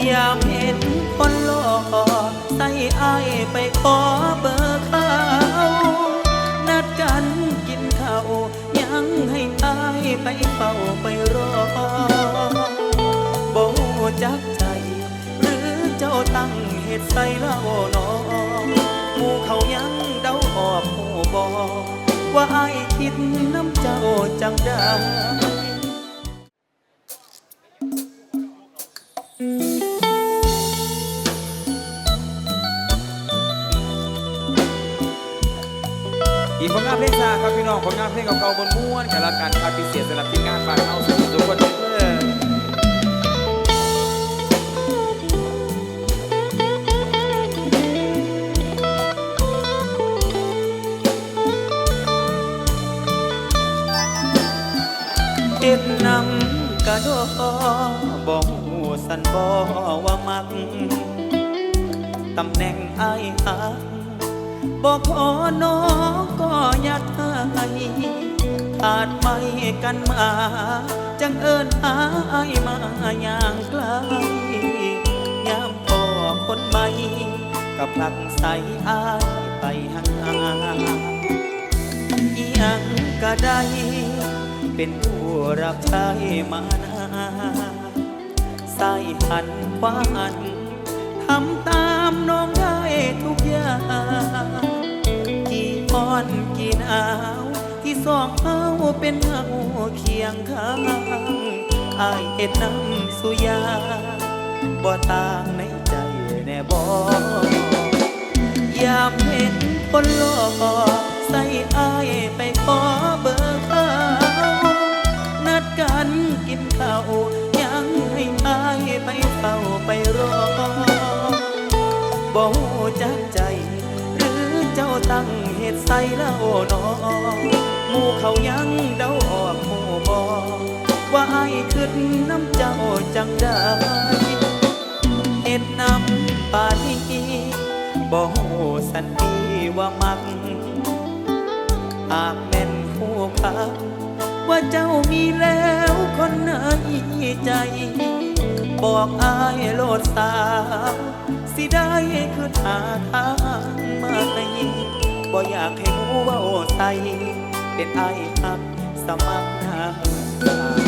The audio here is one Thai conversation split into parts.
อยามเห็นคนหล่อใส่อายไปขอเบอร์เขานัดกันกินข้าวยังให้อายไปเฝ้าไปรอบ่จักใจหรือเจ้าตั้งเหตุใส่เล่าหนอหมู่เขายังเดาออกหูบอว่าอายคิดน้ำเจ้าจังได้ อีกผลงานเพลงชาครับพี่น้องผลงานเพลงเก่าๆบนม้วนกันละกันครับพิเศษสำหรับทีมงานบ้านเฮาสุขทุกคนเด้อเจ็ดนำกระโดบอกหูสันบอว่ามัก ตำแหน่งไอ้ายหัก บอกขอน้องก็ยัดให้ขาดไม่กันมา จังเอิญหาไอ้ายมาอย่างไกลยามพอคนใหม่กับผลักใส่อายไปห่างอียังก็ได้ เป็นผู้รับใช้มานานสายพันควัน ทำตามน้องได้ทุกอย่างกี่อ่อนกี่หนาวที่สองเฮาเป็นเงาเคียงข้างอายเห็นน้ำสุยาบ่ต่างในใจแน่บ่ยามเห็นคนหล่อใส่อายไปขอ บ่จักใจ หรือเจ้าตั้งเหตุใส่แล้วนอหมู่เขายังเดาออกหูบอว่าไอายขึ้นน้ำเจ้าจังได้เห็นน้ำปานีบ่หูสันดีว่ามักหากแม่นผู้พักว่าเจ้ามีแล้วคนในใจ บอกอายโลดสาว สิได้คือหาทางมาให้บ่อยากให้รู้ว่าโอใสเป็นไอายหักสมัครหา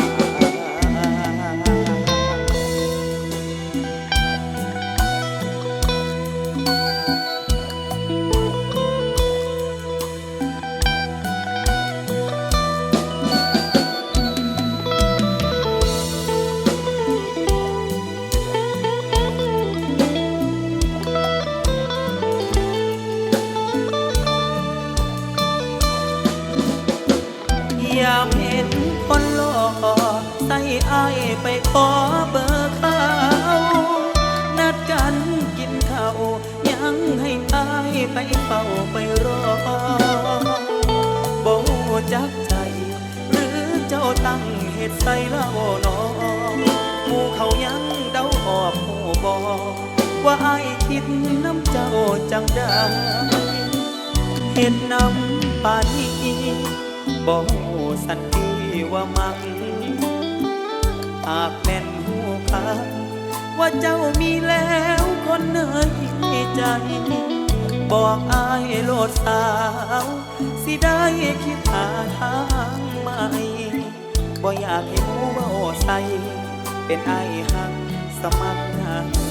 อายไปขอเบอร์เขานัดกันกินข้าวยังให้อายไปเฝ้าไปรอบ่จักใจ หรือเจ้าตั้งเหตุใส่เล่าหนอหมู่เขายังเดาออกหูบอว่าอายคิดน้ำเจ้าจังได้เห็นน้ำปานี้บ่หูสันดีว่ามัก หากแม่นหูคักว่าเจ้ามีแล้วคนในใจ บอกอายโลดสาว สิได้คิดหาทางใหม่บ่อยากให้รู้ว่าโอใสเป็นไอหักสมัครหา